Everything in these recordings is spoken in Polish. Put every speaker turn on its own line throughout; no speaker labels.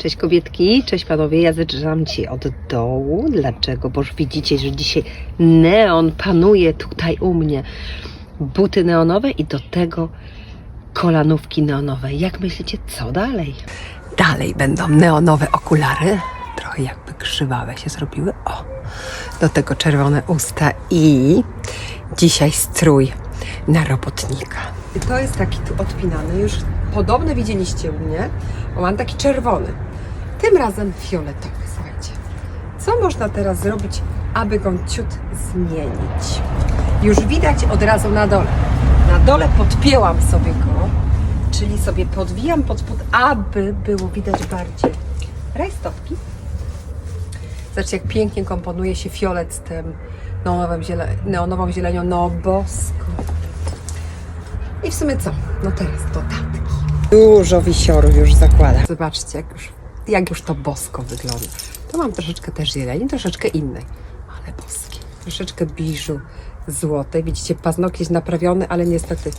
Cześć kobietki, cześć panowie, ja zaczynam Ci od dołu. Dlaczego? Bo już widzicie, że dzisiaj neon panuje tutaj u mnie. Buty neonowe i do tego kolanówki neonowe. Jak myślicie, co dalej? Dalej będą neonowe okulary. Trochę jakby krzywawe się zrobiły. O, do tego czerwone usta i dzisiaj strój na robotnika. I to jest taki tu odpinany, już podobny widzieliście u mnie, bo mam taki czerwony. Tym razem fioletowy, słuchajcie. Co można teraz zrobić, aby go ciut zmienić? Już widać od razu na dole. Na dole podpięłam sobie go, czyli sobie podwijam pod spód, aby było widać bardziej rajstopki. Zobaczcie, jak pięknie komponuje się fiolet z tym neonowym ziele, neonową zielenią. No bosko. I w sumie co? No teraz dodatki. Dużo wisiorów już zakładam. Zobaczcie, jak już, jak już to bosko wygląda. To mam troszeczkę też zieleni, troszeczkę innej, ale boskie. Troszeczkę biżu złotej. Widzicie, paznokieć naprawiony, ale niestety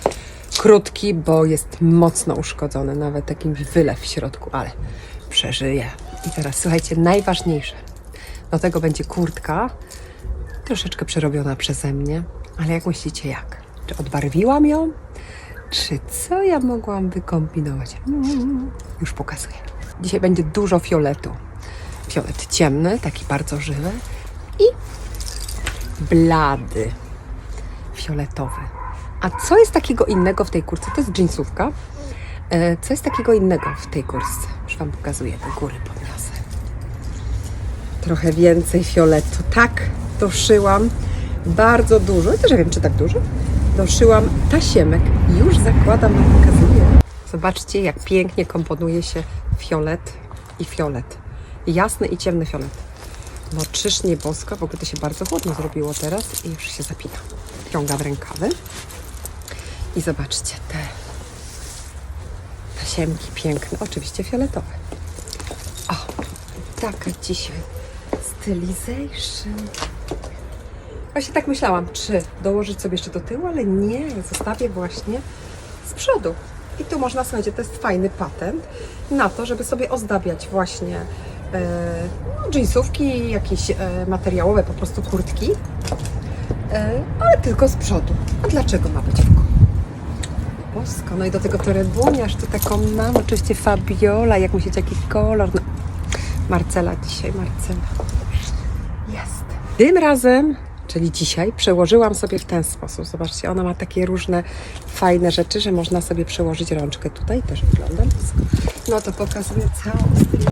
krótki, bo jest mocno uszkodzony. Nawet takim wylew w środku, ale przeżyje. I teraz słuchajcie, najważniejsze. Do tego będzie kurtka, troszeczkę przerobiona przeze mnie, ale jak myślicie jak? Czy odbarwiłam ją? Czy co ja mogłam wykombinować? Mm, już pokazuję. Dzisiaj będzie dużo fioletu. Fiolet ciemny, taki bardzo żywy i blady, fioletowy. A co jest takiego innego w tej kurce? To jest jeansówka. E, Co jest takiego innego w tej kurce? Już Wam pokazuję, do góry podniosę. Trochę więcej fioletu. Tak, doszyłam bardzo dużo, i też nie wiem, czy tak dużo, doszyłam tasiemek. Już zakładam, Wam pokazuję. Zobaczcie, jak pięknie komponuje się fiolet i fiolet. Jasny i ciemny fiolet. No czyż nie bosko, w ogóle to się bardzo chłodno zrobiło teraz i już się zapina. Ciągam rękawy. I zobaczcie te tasiemki piękne, oczywiście fioletowe. O, taka dzisiaj stylization. Właśnie tak myślałam, czy dołożyć sobie jeszcze do tyłu, ale nie, zostawię właśnie z przodu. I tu można, słuchajcie, to jest fajny patent na to, żeby sobie ozdabiać właśnie e, no, jeansówki, jakieś e, materiałowe po prostu kurtki, e, ale tylko z przodu. A dlaczego ma być w kół? Bosko, no i do tego torebuniarz, tu taką mam, oczywiście Fabiola, jak myślicie, jaki kolor? No, Marcela dzisiaj, Marcela. Jest. Tym razem, czyli dzisiaj, przełożyłam sobie w ten sposób. Zobaczcie, ona ma takie różne fajne rzeczy, że można sobie przełożyć rączkę tutaj, też wygląda blisko. No to pokazuję całą